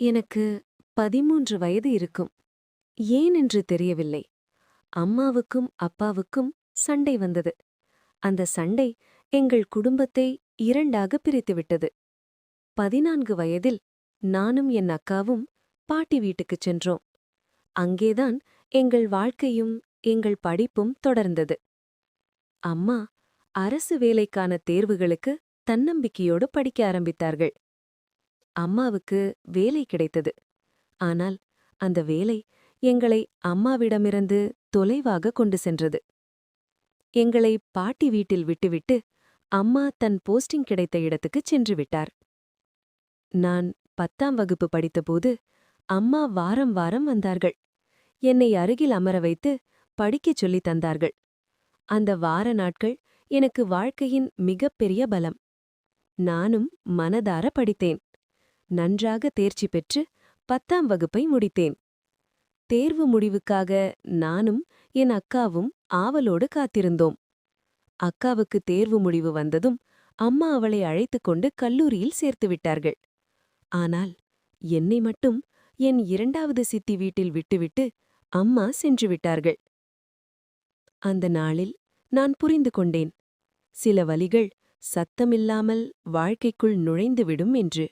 எனக்கு பதிமூன்று வயது இருக்கும். ஏன் என்று தெரியவில்லை. அம்மாவுக்கும் அப்பாவுக்கும் சண்டை வந்தது. அந்த சண்டை எங்கள் குடும்பத்தை இரண்டாக பிரித்துவிட்டது. பதினான்கு வயதில் நானும் என் அக்காவும் பாட்டி வீட்டுக்குச் சென்றோம். அங்கேதான் எங்கள் வாழ்க்கையும் எங்கள் படிப்பும் தொடர்ந்தது. அம்மா அரசு வேலைக்கான தேர்வுகளுக்கு தன்னம்பிக்கையோடு படிக்க ஆரம்பித்தார்கள். அம்மாவுக்கு வேலை கிடைத்தது. ஆனால் அந்த வேலை எங்களை அம்மாவிடமிருந்து தொலைவாக கொண்டு சென்றது. எங்களை பாட்டி வீட்டில் விட்டுவிட்டு அம்மா தன் போஸ்டிங் கிடைத்த இடத்துக்குச் சென்று விட்டார். நான் பத்தாம் வகுப்பு படித்தபோது அம்மா வாரம் வாரம் வந்தார்கள். என்னை அருகில் அமர வைத்து படிக்கச் சொல்லித் தந்தார்கள். அந்த வார நாட்கள் எனக்கு வாழ்க்கையின் மிகப்பெரிய பலம். நானும் மனதார படித்தேன். நன்றாக தேர்ச்சி பெற்று பத்தாம் வகுப்பை முடித்தேன். தேர்வு முடிவுக்காக நானும் என் அக்காவும் ஆவலோடு காத்திருந்தோம். அக்காவுக்கு தேர்வு முடிவு வந்ததும் அம்மா அவளை அழைத்துக் கொண்டு கல்லூரியில் சேர்த்து விட்டார்கள். ஆனால் என்னை மட்டும் என் இரண்டாவது சித்தி வீட்டில் விட்டுவிட்டு அம்மா சென்று விட்டார்கள். அந்த நாளில் நான் புரிந்து கொண்டேன். சில வலிகள் சத்தமில்லாமல் வாழ்க்கைக்குள் நுழைந்துவிடும் என்று.